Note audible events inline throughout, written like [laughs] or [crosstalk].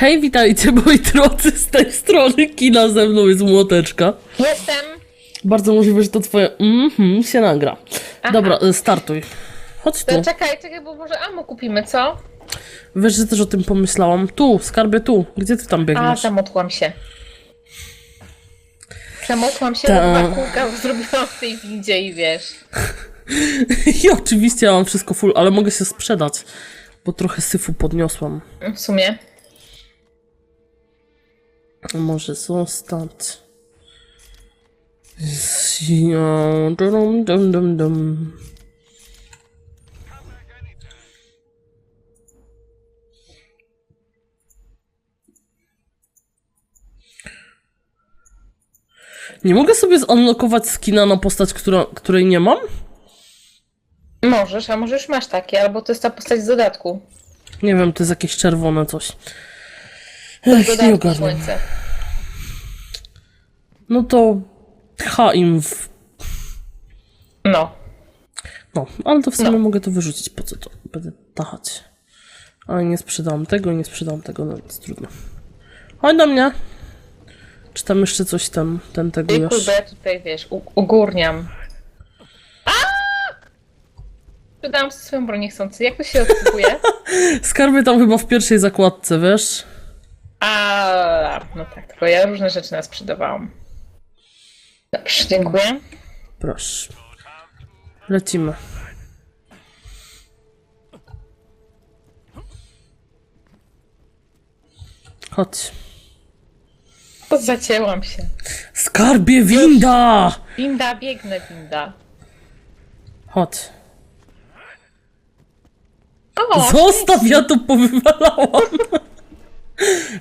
Hej, witajcie [laughs] moi drodzy, z tej strony kina ze mną jest Młoteczka. Jestem. Bardzo możliwe, że to twoje mhm się nagra. Aha. Dobra, y, startuj. Chodź tu. To czekaj, czekaj, bo może ammo kupimy, co? Wiesz, że też o tym pomyślałam. Tu, skarbie tu. Gdzie ty tam A, biegniesz? zamotłam się. Zamotłam się, Ta. na dwa kółka zrobiłam w tej windzie i wiesz. [laughs] I oczywiście ja mam wszystko full, ale mogę się sprzedać, bo trochę syfu podniosłam. W sumie. Może zostać. Zją, dum, dum, dum, dum. Nie mogę sobie zanlokować skina na postać, która, której nie mam? Możesz, a może już masz takie, albo to jest ta postać z dodatku. Nie wiem, to jest jakieś czerwone coś. Ech, nie słońce. No to ha im w... No. No, ale to w sumie No. mogę to wyrzucić. Po co to będę tachać? Ale nie sprzedałam tego, nie sprzedałam tego, no więc trudno. Chodź do mnie. Czy tam jeszcze coś ten, ten I tegujesz? kurde, ja tutaj wiesz, u- ugórniam. A! Sprzedałam sobie swoją broń niechcący. Jak to się [laughs] odkupuje? Skarby tam chyba w pierwszej zakładce, wiesz? A, no tak, tylko ja różne rzeczy nas sprzedawałam. Dobrze, dziękuję. Proszę. Lecimy. Chodź. To zacięłam się. Skarbie winda! Winda, biegnę, winda. Chodź. O, Zostaw, ja to powywalałam.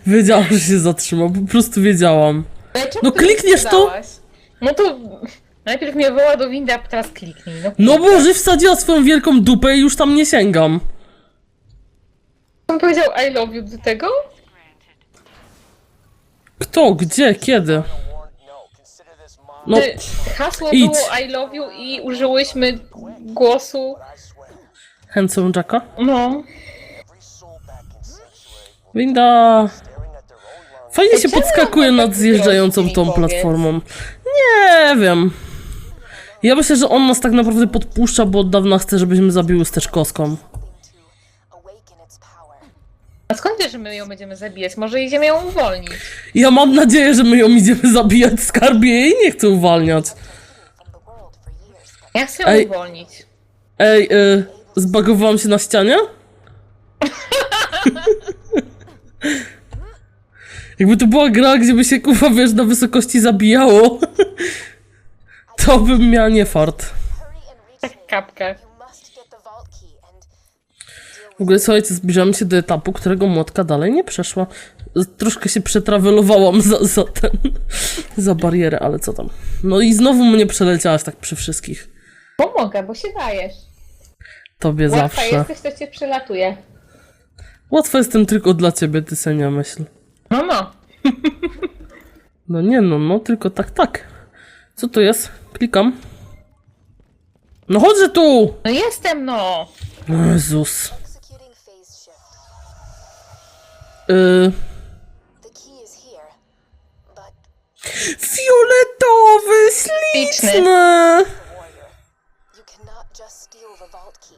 Wiedziałam, że się zatrzyma, po prostu wiedziałam. ale czemu no ty klikniesz to? sprzedałaś? No to najpierw mnie woła do windy, a teraz kliknij. No, No bo że wsadziła swoją wielką dupę i już tam nie sięgam. On powiedział I love you do tego? Kto, gdzie, kiedy? No, Czy hasło idź. było I love you i użyłyśmy głosu? handsome Jacka? No. Winda. Fajnie się podskakuje nad zjeżdżającą tą platformą. Nie wiem. Ja myślę, że on nas tak naprawdę podpuszcza, bo od dawna chce, żebyśmy zabiły steczkowską. A skąd wiesz, że my ją będziemy zabijać? Może idziemy ją uwolnić? Ja mam nadzieję, że my ją idziemy [laughs] zabijać skarbie jej nie chcę uwalniać. Ja chcę ją Ej. uwolnić. Ej, y, zbagowałam się na ścianie? [laughs] Jakby to była gra, gdzie by się kurwa, wiesz, na wysokości zabijało, [laughs] to bym miała nie fart. Tak kapkę. W ogóle słuchajcie, zbliżamy się do etapu, którego młotka dalej nie przeszła. Troszkę się przetrawelowałam za, za ten, [laughs] za barierę, ale co tam. No i znowu mnie przeleciałaś tak przy wszystkich. Pomogę, bo się dajesz. Tobie Łatwa zawsze. jesteś, to cię przelatuje. Łatwo jestem tylko dla ciebie, ty senia myśl. No, no. No nie no, no tylko tak, tak. Co to jest? Klikam. No chodźże tu! No jestem, no. Jezus. executing phase shift. Yy, The key is here, but fioletowy, Śliczny. śliczny! warrior, you cannot just steal the vault key.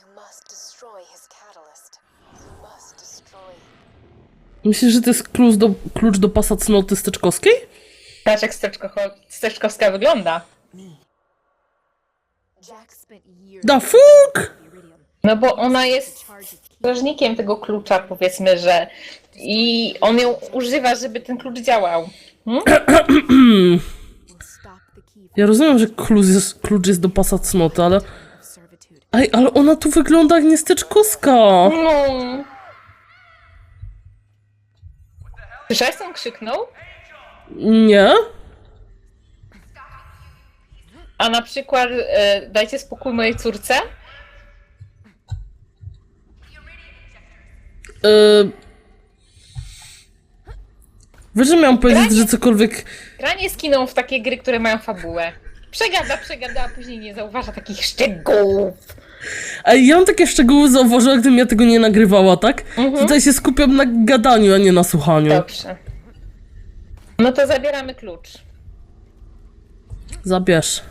You must destroy his catalyst. You must destroy. Myślisz, że to jest klucz do, klucz do pasa cnoty steczkowskiej? Patrz, jak steczko, steczkowska wygląda. Da fuck! No bo ona jest strażnikiem tego klucza, powiedzmy, że. I on ją używa, żeby ten klucz działał. key Ja rozumiem, że klucz jest, klucz jest do pasa cnoty, ale... Ej, ale ona tu wygląda jak nie steczkowska! No. Słyszałeś, co on krzyknął? Nie? A na przykład e, dajcie spokój mojej córce? Yy... Wiesz, że miałam powiedzieć, że cokolwiek... Granie skiną w takie gry, które mają fabułę. Przegada, przegada, a później nie zauważa takich szczegółów. Ej, ja mam takie szczegóły zauważyła, gdybym ja tego nie nagrywała, tak? Tutaj się skupiam na gadaniu, a nie na słuchaniu. Dobrze. No to zabieramy klucz. Zabierz.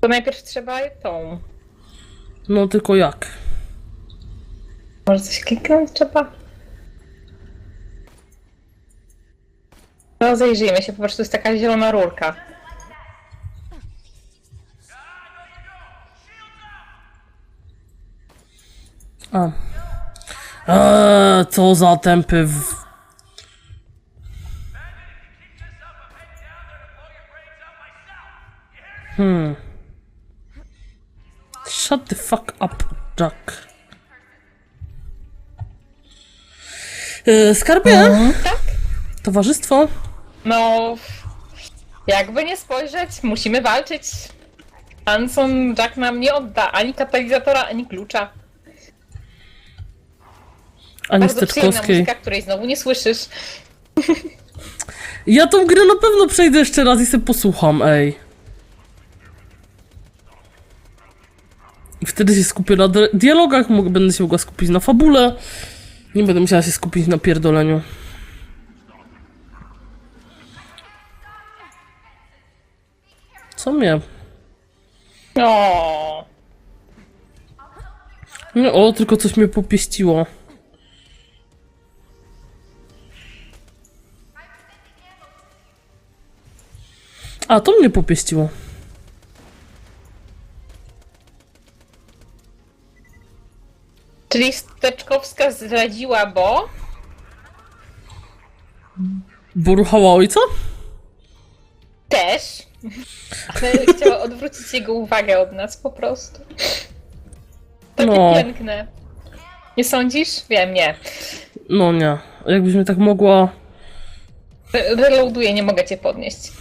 To najpierw trzeba tą. No tylko jak? Może coś kliknąć trzeba? No zajrzyjmy się, po prostu jest taka zielona rurka. A. Eee, co za tempy w... Hmm. Shut the fuck up, Jack. Eee, skarbie? Tak? Towarzystwo? No, jakby nie spojrzeć, musimy walczyć. Anson Jack nam nie odda ani katalizatora, ani klucza. Ani Bardzo przyjemna Steczkowskiej. muzyka, której znowu nie słyszysz. Ja tą grę na pewno przejdę jeszcze raz i sobie posłucham, ej. I wtedy się skupię na di- dialogach, mogę, będę się mogła skupić na fabule. Nie będę musiała się skupić na pierdoleniu. Co mnie? O, Nie, o, tylko coś mnie popieściło. A, to mnie popieściło. czyli Steczkowska zdradziła, bo... Bo ruchała ojca? Też. Ale chciała [laughs] odwrócić jego uwagę od nas po prostu. Takie No. piękne. Nie sądzisz? Wiem, nie. No nie. Jakbyś mnie tak mogła... Re- Reloaduję, nie mogę cię podnieść.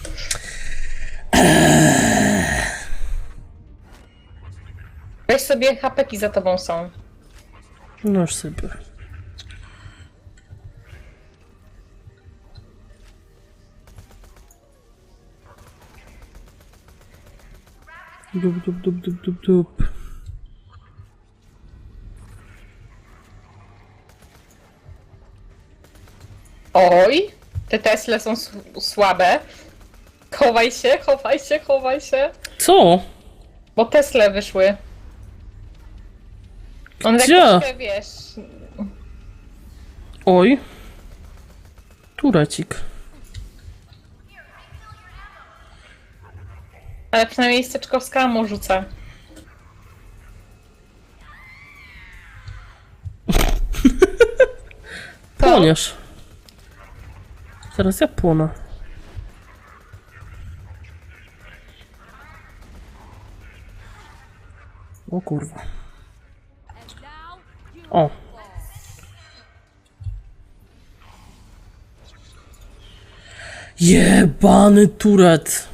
Weź sobie hapeki za tobą są. No już sobie. Dup, dup, dup, dup, dup, dup. Oj, te Tesle są s- słabe. Chowaj się, chowaj się, chowaj się. Co? Bo Tesle wyszły. One tak Gdzie? troszkę, wiesz... Oj. Turecik. Ale przynajmniej Steczkowska mu rzuca. [laughs] Płoniesz. Teraz ja płonę. O kurwa. Oh. Jebany turet.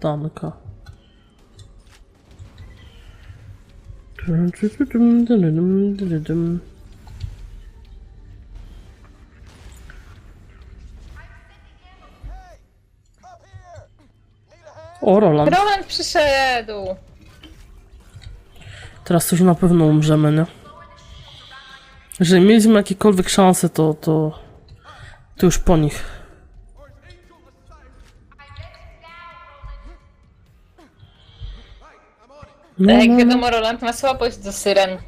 Damka. Dum dum dum dum dum dum dum. O, Roland. Roland przyszedł! Teraz już na pewno umrzemy, nie? Jeżeli mieliśmy jakiekolwiek szanse, to, to, to już po nich. No, Jak no, wiadomo, Roland ma słabość do syren.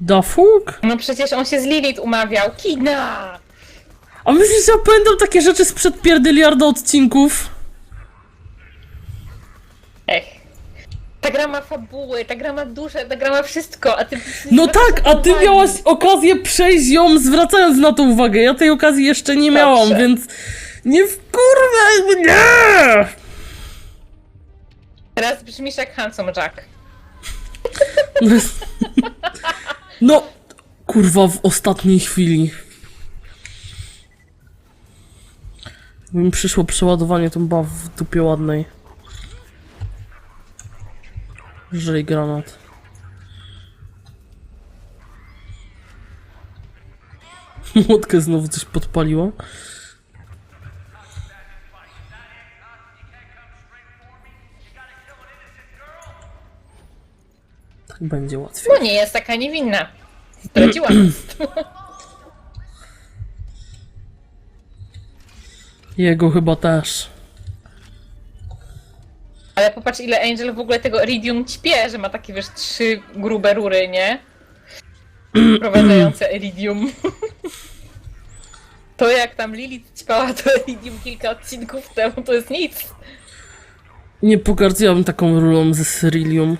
da fuk? No przecież on się z Lilith umawiał. Kidna! A myślisz, że ja pamiętam takie rzeczy sprzed pierdyliarda odcinków? Ech. Ta gra ma fabuły, ta gra ma duszę, ta gra ma wszystko, a ty... No tak, a ty uwagi. miałaś okazję przejść ją zwracając na to uwagę. Ja tej okazji jeszcze nie miałam, Dobrze. więc nie wkurwaj mnie! Teraz brzmisz jak Handsome Jack. No, [laughs] kurwa, w ostatniej chwili. Mi przyszło przeładowanie, to była w dupie ładnej. Żyj granat. [laughs] Młotkę znowu coś podpaliło. Tak będzie łatwiej. No nie jest taka niewinna. Zdradziłam. [clears throat] Jego chyba też. Ale popatrz ile Angel w ogóle tego Iridium ćpie, że ma takie wiesz trzy grube rury, nie? [clears throat] Wprowadzające Iridium. [laughs] To jak tam Lilith ćpała to Iridium kilka odcinków temu, to jest nic. Nie pogardziłabym taką rulą ze Cyrilium.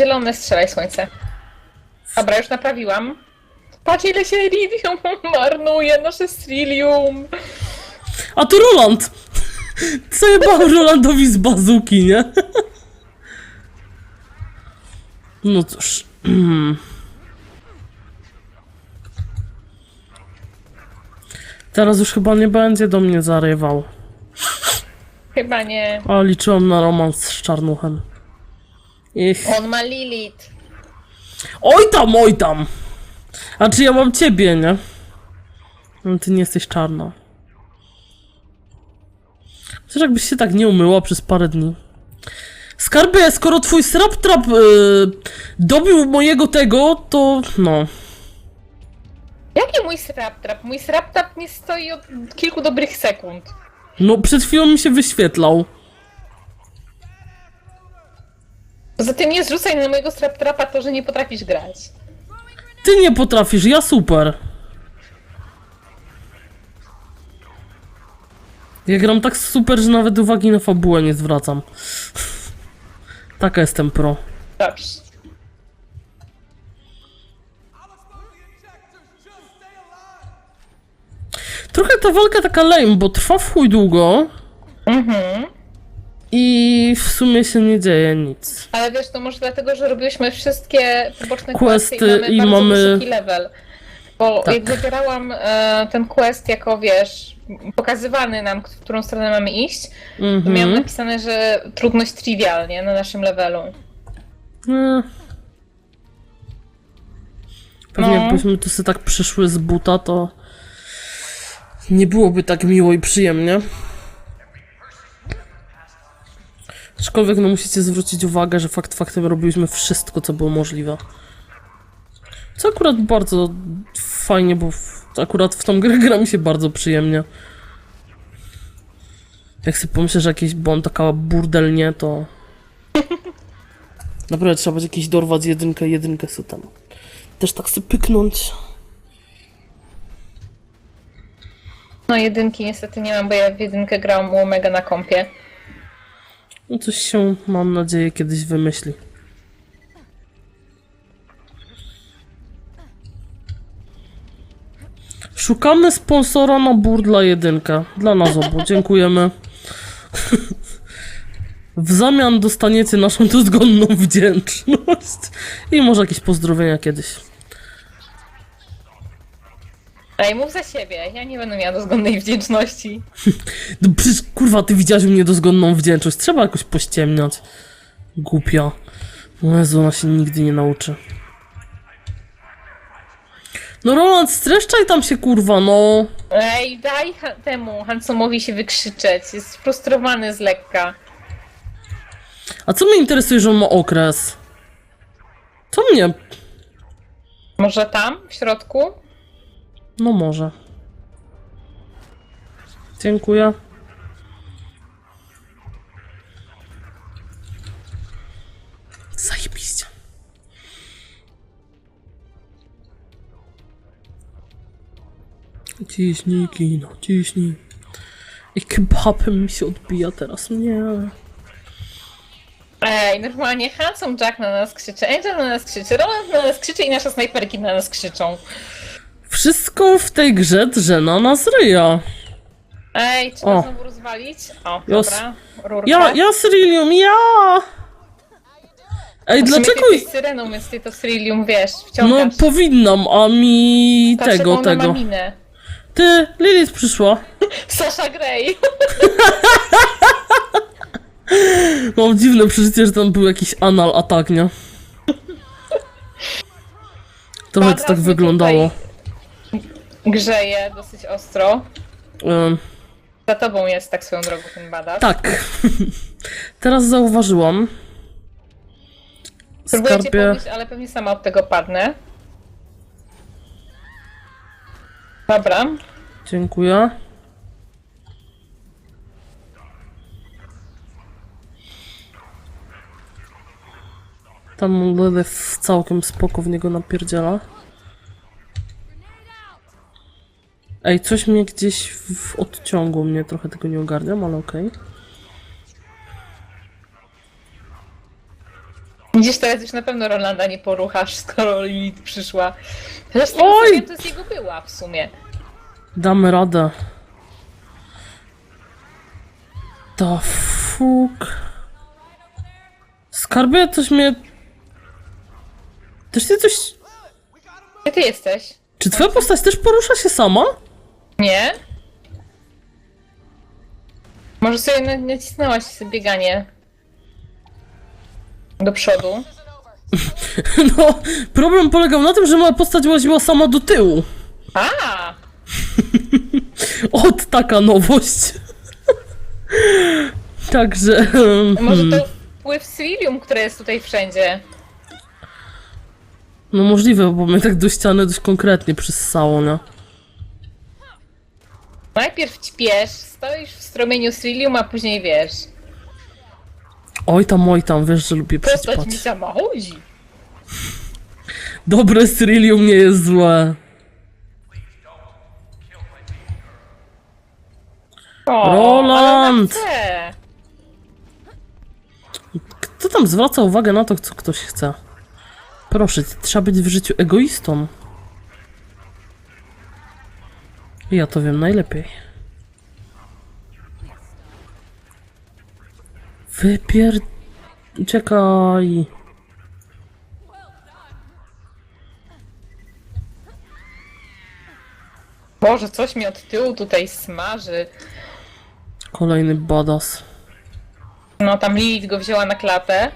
Zielone strzelaj słońce. Dobra, już naprawiłam. Patrz ile się Iridium marnuje, nasze Strilium. A tu Roland! Co jebałem Rolandowi z bazuki, nie? No cóż. Teraz już chyba nie będzie do mnie zarywał. Chyba nie. A liczyłam na romans z Czarnuchem. Ich. On ma Lilith. Oj tam, oj tam! A czy ja mam ciebie, nie? No ty nie jesteś czarna. Chociaż jakbyś się tak nie umyła przez parę dni. Skarbie, skoro twój Sraptrap yy, dobił mojego tego, to no. Jaki mój Sraptrap? Mój Sraptrap nie stoi od kilku dobrych sekund. No przed chwilą mi się wyświetlał. Poza tym nie zrzucaj na mojego Sraptrapa to, że nie potrafisz grać. Ty nie potrafisz, ja super. Ja gram tak super, że nawet uwagi na fabułę nie zwracam. Taka jestem pro. Trochę ta walka taka lame, bo trwa w chuj długo. Mhm. I w sumie się nie dzieje nic. Ale wiesz, to może dlatego, że robiłyśmy wszystkie poboczne Questy questy i mamy i bardzo mamy- wysoki level. Bo Tak. jak wybierałam e, ten quest jako, wiesz, pokazywany nam, w którą stronę mamy iść, to Mhm. miałam napisane, że trudność trivial, nie? Na naszym levelu. E. Pewnie No. jakbyśmy tu sobie tak przyszły z buta, to nie byłoby tak miło i przyjemnie. Aczkolwiek no musicie zwrócić uwagę, że fakt faktem robiliśmy wszystko, co było możliwe. Co akurat bardzo fajnie, bo w, akurat w tą grę gra mi się bardzo przyjemnie. Jak sobie pomyślę, że jakieś, bo on taka burdel nie, to... [laughs] Naprawdę trzeba będzie jakiś dorwać jedynkę, jedynkę sobie tam. Też tak sobie pyknąć. No jedynki niestety nie mam, bo ja w jedynkę grałam u Omega na kompie. No coś się, mam nadzieję, kiedyś wymyśli. Szukamy sponsora na Burdla jedynkę. Dla nas obu. Dziękujemy. W zamian dostaniecie naszą dozgonną wdzięczność. I może jakieś pozdrowienia kiedyś. Ej, mów za siebie, ja nie będę miała dozgonnej wdzięczności. [laughs] No przecież kurwa, ty widziałeś u mnie dozgonną wdzięczność. Trzeba jakoś pościemniać. Głupia. O Jezu, ona się nigdy nie nauczy. No Roland, streszczaj tam się kurwa, no. Ej, daj ha- temu Hansomowi się wykrzyczeć, jest frustrowany z lekka. A co mnie interesuje, że on ma okres? To mnie. Może tam, w środku? No może. Dziękuję. Zajebiście. Ciśnij, kino, ciśnij. I kebabem mi się odbija teraz, nie. Ej, normalnie Handsome Jack na nas krzyczy, Angel na nas krzyczy, Roland na nas krzyczy i nasze snajperki na nas krzyczą. Wszystko w tej grze drze na nas ryja. Ej, trzeba O. znowu rozwalić? O, Jos. dobra, rurka. Ja, ja Cyrilium, ja! Ej, dlaczego... Ty jesteś syreną, więc ty to Cyrilium, wiesz, No wciągasz. powinnam, a mi Patrzę, tego, tego. Ma minę. Ty, Lilith przyszła. [laughs] Sasha Grey. [laughs] Mam dziwne przeczucie, że tam był jakiś anal atak, nie? [laughs] Trochę to Kwadrat tak mi wyglądało. Grzeje dosyć ostro. Em, Za tobą jest tak swoją drogą ten badaż. Tak. [laughs] Teraz zauważyłam. Próbuję cię Skarbie. podnieść, ale pewnie sama od tego padnę. Dobra. Dziękuję. Tam Lilith całkiem spoko w niego napierdziela. Ej, coś mnie gdzieś w, odciągu mnie, trochę tego nie ogarniam, ale okej. Gdzieś teraz już na pewno Rolanda nie poruchasz, skoro Lilith przyszła. Chociaż tego Oj! sobie to jest jego była w sumie. Damy radę. The fuck. Skarbie, coś mnie... Też nie coś... Gdzie ty jesteś? Czy twoja postać też porusza się sama? Nie? Może sobie na- nacisnęłaś bieganie do przodu. [laughs] No, problem polegał na tym, że moja postać łaziła sama do tyłu. A! [laughs] Ot, taka nowość. [laughs] Także... Może hmm. to wpływ Civilium, które jest tutaj wszędzie. No możliwe, bo mnie tak do ściany dość konkretnie przyssało, nie? Najpierw ćpiesz, stoisz w strumieniu Civilium, a później wiesz. Oj tam, oj tam, wiesz, że lubię Postać mi przyćpać. sama chodzi. Dobre Cyrillium nie jest złe. O, Roland! ale ona chce. Kto tam zwraca uwagę na to, co ktoś chce? Proszę, trzeba być w życiu egoistą. Ja to wiem najlepiej. Wypier... Czekaj. Boże, coś mi od tyłu tutaj smaży. Kolejny badass. No tam Lilith go wzięła na klatę.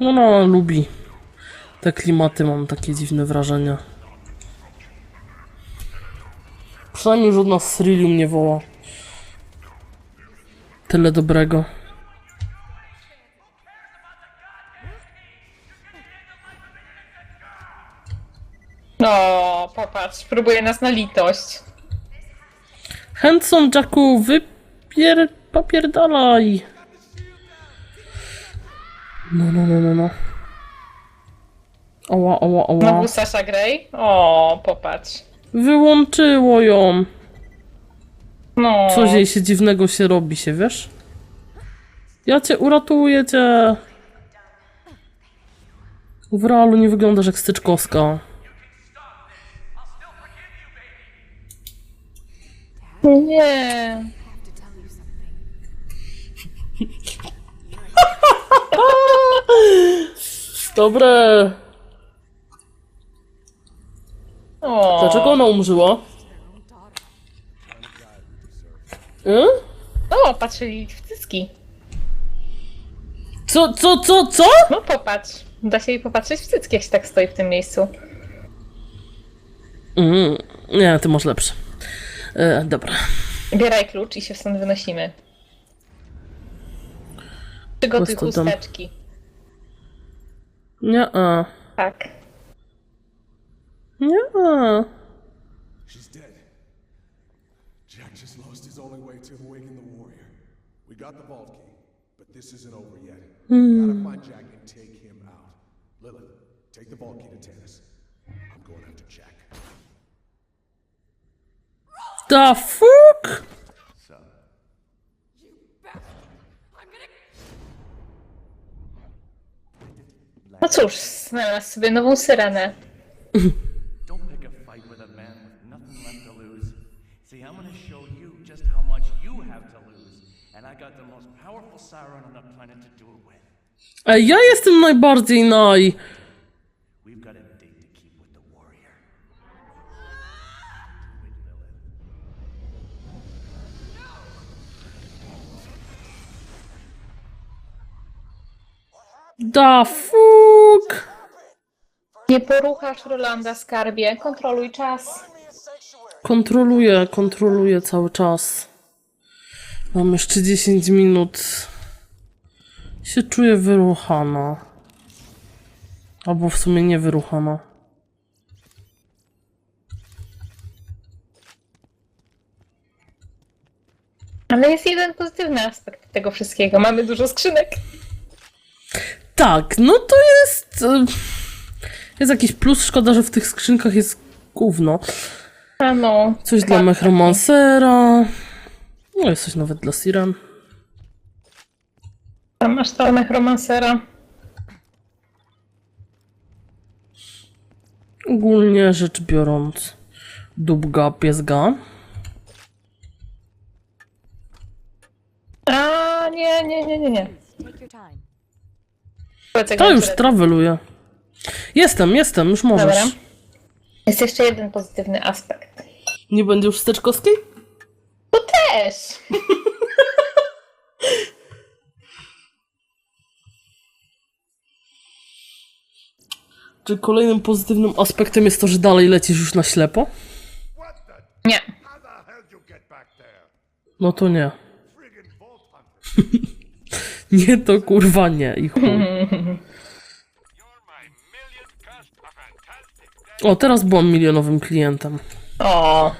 No, no, lubi. Te klimaty mam takie dziwne wrażenia. Przynajmniej już od nas Cyrillium nie woła. Tyle dobrego. No, popatrz, próbuje nas na litość. Handsome Jacku, wypier... papierdalaj. No, no, no, no, no. Oła, oła, oła. Znowu Sasha Grey? O, popatrz. Wyłączyło ją. No. Coś jej się dziwnego się robi się, wiesz? Ja cię uratuję cię. W realu nie wyglądasz jak styczkowska. Nie. [laughs] Dobre. O. Dlaczego ona umrzyła? Y? O, patrzyli w cycki. Co, co, co, co? No popatrz. Da się jej popatrzeć w cycki, jak się tak stoi w tym miejscu. Mm, nie, ty masz lepsze. E, dobra. Bieraj klucz i się stąd wynosimy. Przygotuj chusteczki. Nie, a. Tak. Nie, a. She's dead. Jack just lost his only way to awaken the warrior. We got the vault key, but this isn't over yet. Hmm. Gotta find Jack and take him out. Lilith, take the vault key to Tannis. I'm going after Jack. The fuck? No cóż, znalazł sobie nową syrenę. Siren on the planet to it with. Ej, ja jestem najbardziej naj. We've got a date to keep with the warrior. The fuck? Nie poruchasz Rolanda, skarbie. Kontroluj czas. Kontroluję, kontroluję cały czas. Mam jeszcze 10 minut. Się czuję wyruchana. Albo w sumie nie wyruchana. Ale jest jeden pozytywny aspekt tego wszystkiego. Mamy dużo skrzynek. Tak, no to jest. e, Jest jakiś plus. Szkoda, że w tych skrzynkach jest gówno. A no. Coś dla tak, Mechromancera. No jest coś nawet dla Siren. Tam masz tarmę romansera. Ogólnie rzecz biorąc, dubga, piesga. A nie, nie, nie, nie, nie. Powiedz, jak To już tyle. traweluję. Jestem, jestem, już możesz. Dobra. Jest jeszcze jeden pozytywny aspekt. Nie będzie już wsteczkowskiej? To też! [laughs] Czy kolejnym pozytywnym aspektem jest to, że dalej lecisz już na ślepo? Nie. No to nie. [laughs] Nie to kurwa nie i chuj. O, teraz byłam milionowym klientem. O.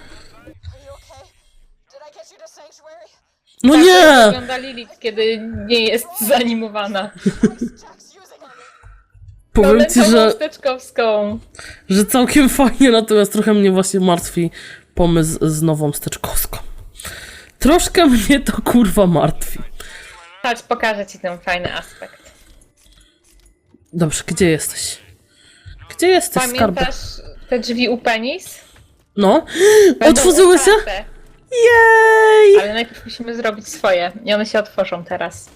No Tak nie! wygląda Lilith, kiedy nie jest zanimowana. [laughs] Powiem ci, że, steczkowską. że całkiem [laughs] fajnie, natomiast trochę mnie właśnie martwi pomysł z nową steczkowską. Troszkę mnie to kurwa martwi. Chodź, pokażę ci ten fajny aspekt. Dobrze, gdzie jesteś? Gdzie jesteś, skarbie? Pamiętasz te drzwi u Penis? No. Będą Otworzyły się? otwarte, Jej! Ale najpierw musimy zrobić swoje. I one się otworzą teraz.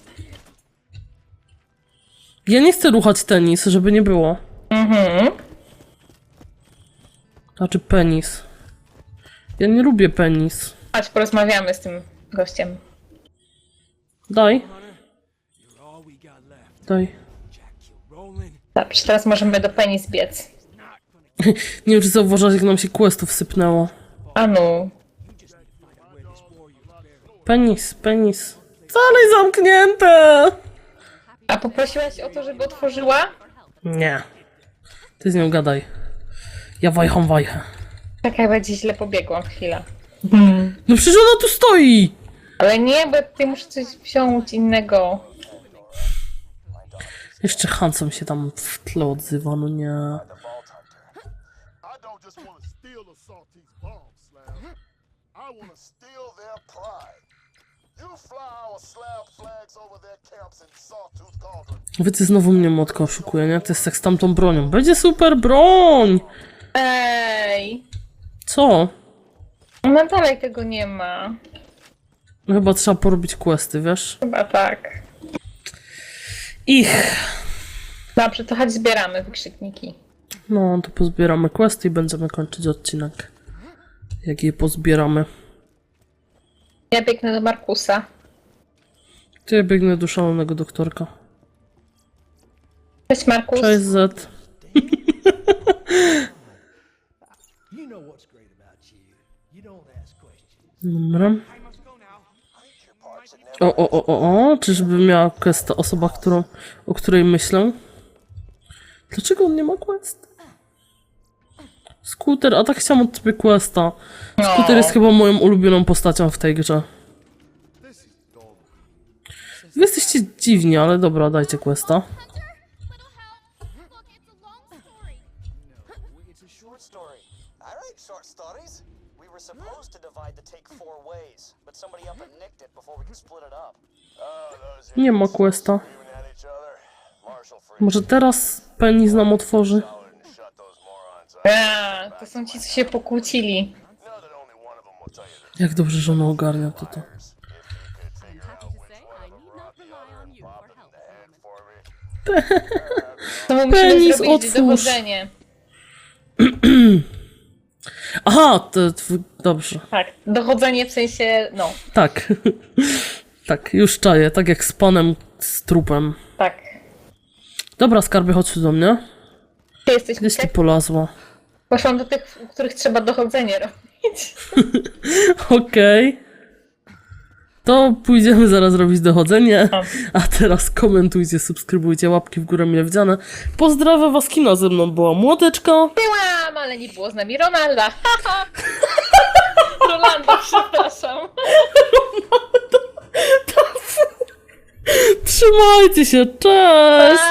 Ja nie chcę ruchać tenis, żeby nie było. Mhm. Znaczy penis. Ja nie lubię penis. Chodź, porozmawiamy z tym gościem. Daj. Daj. Dobrze, teraz możemy do Penis biec. [laughs] Nie wiem, czy zauważyłaś, jak nam się questów sypnęło. Anu. Penis, penis. Dalej zamknięte! A poprosiłaś o to, żeby otworzyła? Nie. Ty z nią gadaj. Ja wajcham wajchę. Czekaj, będzie źle pobiegłam chwilę. No przecież ona tu stoi! Ale nie, bo ty muszę coś wziąć innego. Jeszcze Hanson się tam w tle odzywa, no nie. I don't just want to steal the Saltese bombs, Slam. I want to steal their pride. Wiecie, znowu mnie motka oszukuje, nie? To jest jak z tamtą bronią. Będzie super broń! Ej! Co? No dalej tego nie ma. No chyba trzeba porobić questy, wiesz? Chyba tak. Ich! Dobrze, to chodź zbieramy wykrzykniki. No, to pozbieramy questy i będziemy kończyć odcinek. Jak je pozbieramy. Ja biegnę do Markusa. To ja biegnę do szalonego doktorka. Cześć Markus. Cześć Z. Dobra. O, o, o, o, o, czyżby miała quest ta osoba, którą, o której myślę? Dlaczego on nie ma quest? Skuter, a tak chciałam od ciebie questa. Skuter jest chyba moją ulubioną postacią w tej grze. Wy jesteście dziwni, ale dobra, dajcie questa. Nie ma questa. Może teraz penis nam otworzy? A, to są ci, co się pokłócili. Jak dobrze, że ona ogarnia to. to. To. [laughs] To musimy Penis, zrobić otwórz. dochodzenie. [clears throat] Aha, to, to dobrze. Tak, dochodzenie w sensie, no, Tak. [laughs] tak, już czaję, tak jak z panem z trupem. tak. Dobra, skarbie, chodź tu do mnie. Ty jesteś Gdzieś ty Misiek? polazła. Poszłam do tych, w których trzeba dochodzenie robić. [laughs] Okej. To pójdziemy zaraz robić dochodzenie. A teraz komentujcie, subskrybujcie, łapki w górę mile widziane. Pozdrawiam was, kino ze mną była Młodeczka. Byłam, ale nie było z nami Ronalda. Haha. [laughs] Rolanda, przepraszam. [laughs] Trzymajcie się, cześć!